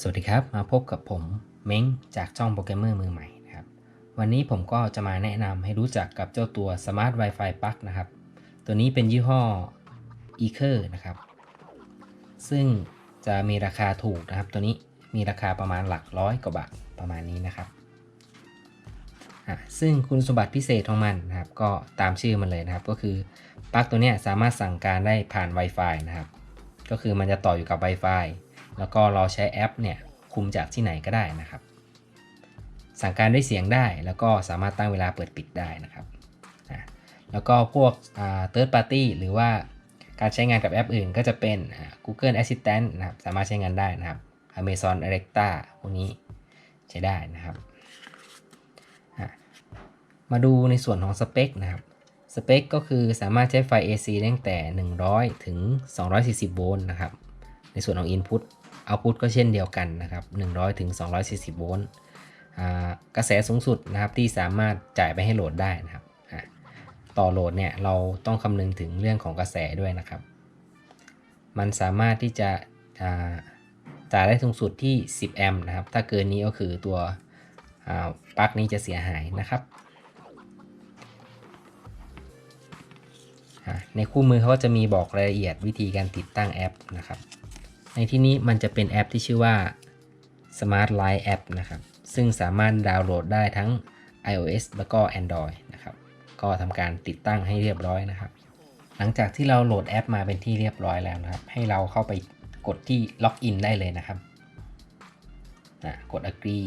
สวัสดีครับ มาพบกับผมเม้งจากช่องโปรแกรมเมอร์มือใหม่นะครับ วันนี้ผมก็จะมาแนะนำให้รู้จักกับเจ้าตัว Smart Wi-Fi Plug นะครับ ตัวนี้เป็นยี่ห้อ e c e r นะครับ ซึ่งจะมีราคาถูกนะครับ ตัวนี้มีราคาประมาณหลักร้อยกว่าบาทประมาณนี้นะครับ ซึ่งคุณสมบัติพิเศษของมันนะครับ ก็ตามชื่อมันเลยนะครับ ก็คือปลั๊กตัวนี้สามารถสั่งการได้ผ่าน Wi-Fi นะครับ ก็คือมันจะต่ออยู่กับ Wi-Fi แล้วก็เราใช้แอปเนี่ยคุมจากที่ไหนก็ได้นะครับ สั่งการด้วยเสียงได้ แล้วก็สามารถตั้งเวลาเปิดปิดได้นะครับอะแล้วก็พวกอ่า third party หรือว่าการใช้งานกับแอปอื่นก็จะเป็น Google Assistant นะครับสามารถใช้งานได้นะครับ Amazon Alexa พวกนี้ใช้ได้นะครับมาดูในส่วนของสเปคนะครับสเปคก็คือสามารถใช้ไฟ AC ได้ตั้งแต่ 100 ถึง 240 โวลต์นะครับ ในส่วนของ Input Output ก็เช่นเดียวกันนะครับ 100ถึง240 โวลต์กระแสสูงสุดนะครับที่สามารถจ่ายไปให้โหลดได้นะครับต่อโหลดเนี่ยเราต้องคำนึงถึงเรื่องของกระแสด้วยนะครับ มันสามารถที่จะจ่ายได้สูงสุดที่ 10 แอมป์นะครับ ถ้าเกินนี้ก็คือตัวปลั๊กนี้จะเสียหายนะครับ ในคู่มือเขาก็จะมีบอกรายละเอียดวิธีการติดตั้งแอปนะครับ ในที่นี้มันจะเป็นแอปที่ชื่อว่า Smart Light App นะครับ ซึ่งสามารถดาวน์โหลดได้ทั้ง iOS แล้วก็ Android นะครับ ก็ทำการติดตั้งให้เรียบร้อยนะครับ หลังจากที่เราโหลดแอปมาเป็นที่เรียบร้อยแล้วนะครับ ให้เราเข้าไปกดที่ล็อกอินได้เลยนะครับอะกด agree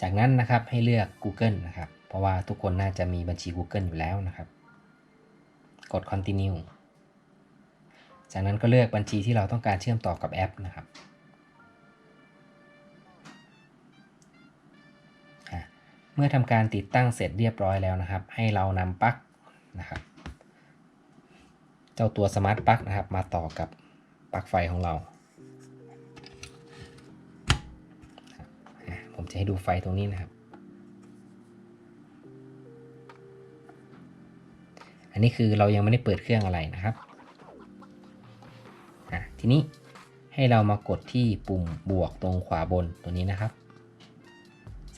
จากนั้นนะครับให้เลือก Google นะครับ เพราะว่าทุกคนน่าจะมีบัญชี Google อยู่แล้วนะครับ กด continue จากนั้นก็เลือกบัญชีที่เราต้องการเชื่อมต่อกับแอปนะครับเมื่อทำการติดตั้งเสร็จเรียบร้อยแล้วนะครับ ให้เรานำปลั๊กนะครับ เจ้าตัวสมาร์ทปลั๊กนะครับ มาต่อกับปลั๊กไฟของเรา ผมจะให้ดูไฟตรงนี้นะครับ อันนี้คือเรายังไม่ได้เปิดเครื่องอะไรนะครับ ทีนี้ให้เรามากดที่ปุ่มบวกตรงขวาบนตัวนี้นะครับ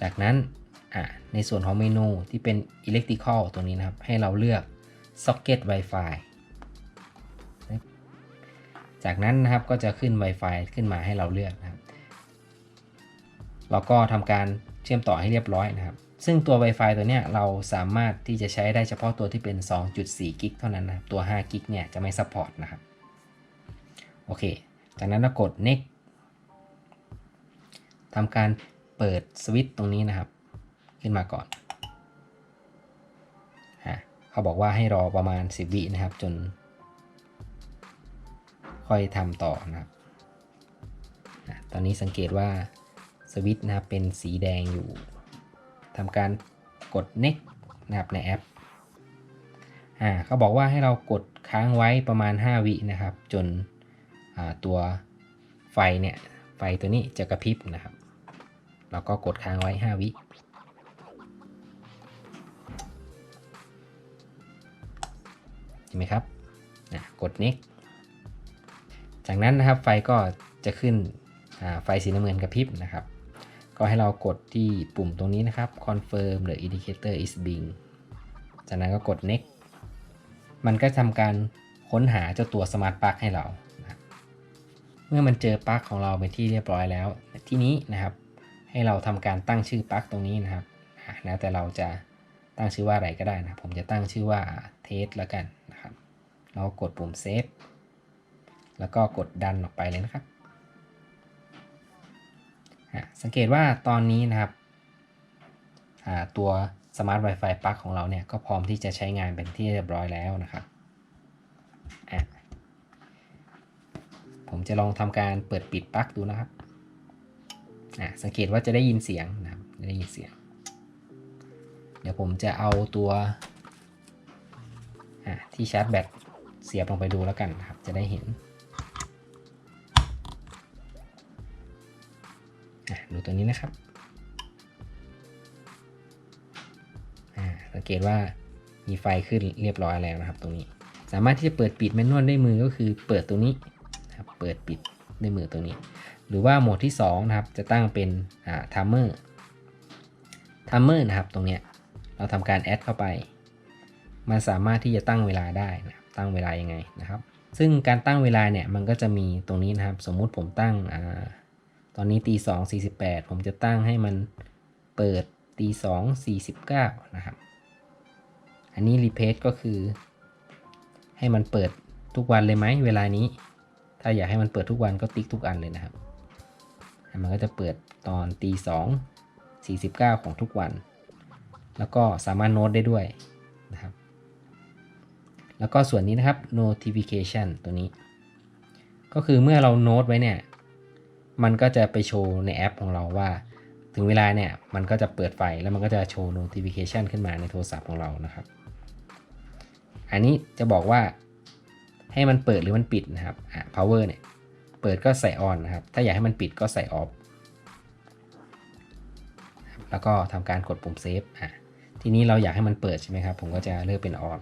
จากนั้นในส่วนของเมนูที่เป็น electrical ตัวนี้นะครับ ให้เราเลือก socket Wi-Fi จากนั้นนะครับก็จะขึ้น Wi-Fi ขึ้นมาให้เราเลือกนะครับ เราก็ทำการเชื่อมต่อให้เรียบร้อยนะครับ ซึ่งตัว Wi-Fi ตัวเนี้ยเราสามารถที่จะใช้ได้เฉพาะตัวที่เป็น 2.4 กิกเท่านั้นนะครับตัว5กิกเนี่ยจะไม่ซัพพอร์ตนะครับ โอเค จากนั้นเรากด next ทำการเปิดสวิตช์ตรงนี้นะครับ ขึ้นมาก่อนฮะเขาบอกว่าให้รอประมาณ 10 วินะครับ จน ค่อยทำต่อนะครับ ตอนนี้สังเกตว่าสวิตช์นะครับเป็นสีแดงอยู่ ทำการกด next นะครับในแอปอ่าเขาบอกว่าให้เรากดค้างไว้ประมาณ 5 วินะครับ จน ตัวไฟเนี่ยไฟตัวนี้จะกระพริบนะครับ เราก็กดค้างไว้ 5 วิเห็นไหมครับอะกด next จากนั้นนะครับไฟก็จะขึ้นไฟสีน้ำเงินกระพริบนะครับ ก็ให้เรากดที่ปุ่มตรงนี้นะครับ confirm the indicator is being จากนั้นก็กด next มันก็ทำการค้นหาเจ้าตัว smart plug ให้เรา มื่อมันเจอปลั๊กของเราเป็นที่เรียบร้อยแล้ว ที่นี้นะครับ ให้เราทำการตั้งชื่อปลั๊กตรงนี้นะครับอะแล้วแต่เราจะตั้งชื่อว่าอะไรก็ได้นะผมจะตั้งชื่อว่า test แล้วกันนะครับเรากดปุ่ม save แล้วก็กดดันออกไปเลยนะครับสังเกตว่าตอนนี้นะครับตัว Smart Wi-Fi ปลั๊กของเราเนี่ยก็พร้อมที่จะใช้งานเป็นที่เรียบร้อยแล้วนะครับ ผมจะลองทำการเปิดปิดปลั๊กดูนะครับอะสังเกตว่าจะได้ยินเสียงนะครับได้ยินเสียง เดี๋ยวผมจะเอาตัวอะที่ชาร์จแบตเสียบลงไปดูแล้วกันนะครับ จะได้เห็นอะดูตัวนี้นะครับสังเกตว่ามีไฟขึ้นเรียบร้อยแล้วนะครับตรงนี้ สามารถที่จะเปิดปิดแมนนวลด้วยมือก็คือเปิดตรงนี้ ปิดปิดด้วยมือตรงนี้ หรือว่าโหมดที่ 2 นะครับ จะตั้งเป็นอ่า timer timer นะครับตรงเนี้ยเราทำการแอดเข้าไป มันสามารถที่จะตั้งเวลาได้นะตั้งเวลายังไงนะครับ ซึ่งการตั้งเวลาเนี่ยมันก็จะมีตรงนี้นะครับ สมมุติผมตั้งอตอนนี้ตีสองสี่สิบแปดผมจะตั้งให้มันเปิดตีสองสี่สิบเก้านะครับ อันนี้รีเพสก็คือ ให้มันเปิดทุกวันเลยไหมเวลานี้ ถ้าอยากให้มันเปิดทุกวันก็ติ๊กทุกอันเลยนะครับ มันก็จะเปิดตอนตีสองสี่สิบเก้าของทุกวัน แล้วก็สามารถโน้ตได้ด้วยนะครับ แล้วก็ส่วนนี้นะครับ notification ตัวนี้ ก็คือเมื่อเราโน้ตไว้เนี่ย มันก็จะไปโชว์ในแอปของเราว่า ถึงเวลาเนี่ย มันก็จะเปิดไฟแล้วมันก็จะโชว์ notification ขึ้นมาในโทรศัพท์ของเรานะครับ อันนี้จะบอกว่า ให้มันเปิดหรือมันปิดนะครับอะ power เนี่ย เปิดก็ใส่ on นะครับ ถ้าอยากให้มันปิดก็ใส่ off แล้วก็ทำการกดปุ่ม save อะ ทีนี้เราอยากให้มันเปิดใช่ไหมครับ ผมก็จะเลือกเป็น on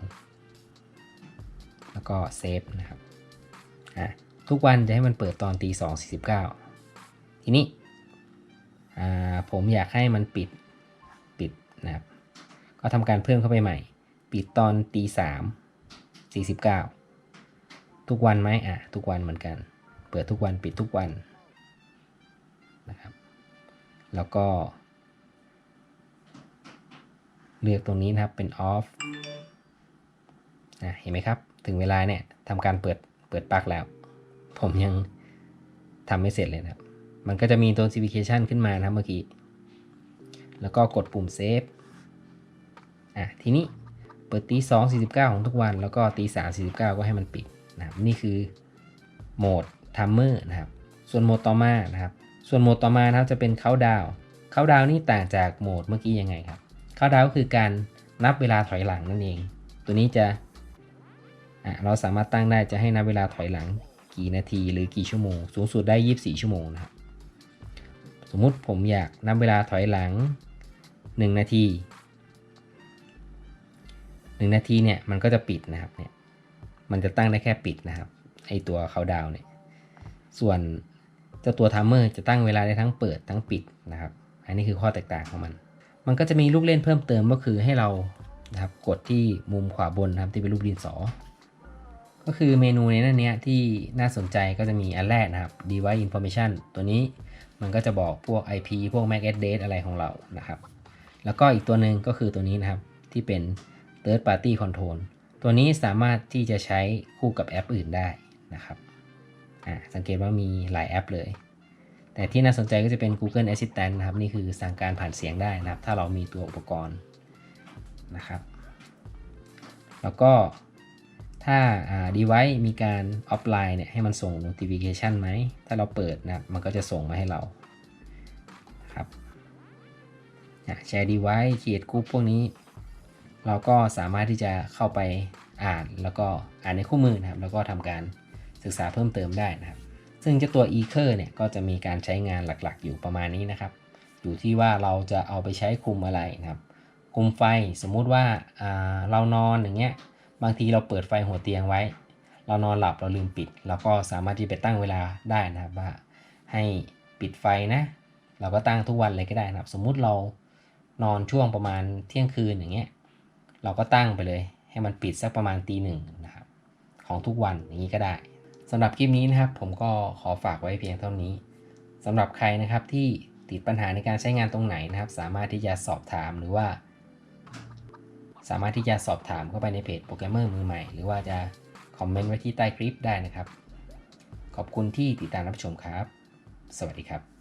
แล้วก็เซฟนะครับ อะ ทุกวันจะให้มันเปิดตอนตีสองสี่สิบเก้าทีนี้ อ่า ผมอยากให้มันปิด ปิดนะครับ ก็ทำการเพิ่มเข้าไปใหม่ ปิดตอนตีสามสี่สิบเก้า ทุกวันไหมอะทุกวันเหมือนกัน เปิดทุกวันปิดทุกวันนะครับแล้วก็ เลือกตรงนี้นะครับเป็น off นะเห็นไหมครับ ถึงเวลาเนี่ยทำการเปิดเปิดปลั๊กแล้ว ผมยังทำไม่เสร็จเลยนะครับ มันก็จะมี notification ขึ้นมานะครับเมื่อกี้ แล้วก็กดปุ่ม save อะทีนี้เปิดตี2 49 ของทุกวัน แล้วก็ตี3 49 ก็ให้มันปิด นะครับนี่คือโหมด timer นะครับ ส่วนโหมดต่อมานะครับ ส่วนโหมดต่อมานะครับจะเป็น countdown countdown นี่ต่างจากโหมดเมื่อกี้ยังไงครับ countdown ก็คือการนับเวลาถอยหลังนั่นเอง ตัวนี้จะอะเราสามารถตั้งได้จะให้นับเวลาถอยหลังกี่นาทีหรือกี่ชั่วโมง สูงสุดได้ 24 ชั่วโมงนะครับ สมมุติผมอยากนับเวลาถอยหลัง 1 นาที 1 นาทีเนี่ยมันก็จะปิดนะครับเนี่ย มันจะตั้งได้แค่ปิดนะครับ ไอตัวเขาดาวเนี่ย ส่วนเจ้าตัวทัมเมอร์จะตั้งเวลาได้ทั้งเปิดทั้งปิดนะครับ อันนี้คือข้อแตกต่างของมัน มันก็จะมีลูกเล่นเพิ่มเติมก็คือให้เรานะครับกดที่มุมขวาบนนะครับที่เป็นรูปดินสอ ก็คือเมนูในนั้นเนี้ยที่น่าสนใจก็จะมีอันแรกนะครับ device information ตัวนี้มันก็จะบอกพวก IP พวก MAC address อะไรของเรานะครับ แล้วก็อีกตัวหนึ่งก็คือตัวนี้นะครับที่เป็น third party control ตัวนี้สามารถที่จะใช้คู่กับแอปอื่นได้นะครับอ่าสังเกตว่ามีหลายแอปเลย แต่ที่น่าสนใจก็จะเป็น Google Assistant นะครับ นี่คือสั่งการผ่านเสียงได้นะครับ ถ้าเรามีตัวอุปกรณ์นะครับ แล้วก็ถ้าอ่า device มีการออฟไลน์เนี่ยให้มันส่ง notification ไหม ถ้าเราเปิดนะมันก็จะส่งมาให้เราครับแชร์ device create group พวกนี้ เราก็สามารถที่จะเข้าไปอ่านแล้วก็อ่านในคู่มือนะครับ แล้วก็ทำการศึกษาเพิ่มเติมได้นะครับ ซึ่งเจ้าตัว e c e r เนี่ยก็จะมีการใช้งานหลักๆ อยู่ประมาณนี้นะครับ อยู่ที่ว่าเราจะเอาไปใช้คุมอะไรนะครับ คุมไฟสมมุติว่าเรานอนอย่างเงี้ยบางทีเราเปิดไฟหัวเตียงไว้ เรานอนหลับเราลืมปิด เราก็สามารถที่ไปตั้งเวลาได้นะครับว่าให้ปิดไฟนะเราก็ตั้งทุกวันเลยก็ได้นะครับ สมมุติเรานอนช่วงประมาณเที่ยงคืนอย่างเงี้ย เราก็ตั้งไปเลย ให้มันปิดสักประมาณตีหนึ่งนะครับของทุกวันอย่างนี้ก็ได้สำหรับคลิปนี้นะครับ ผมก็ขอฝากไว้เพียงเท่านี้สำหรับใครนะครับที่ติดปัญหาในการใช้งานตรงไหนนะครับ สามารถที่จะสอบถามหรือว่า สามารถที่จะสอบถามเข้าไปในเพจโปรแกรมเมอร์มือใหม่ หรือว่าจะคอมเมนต์ไว้ที่ใต้คลิปได้นะครับ ขอบคุณที่ติดตามรับชมครับ สวัสดีครับ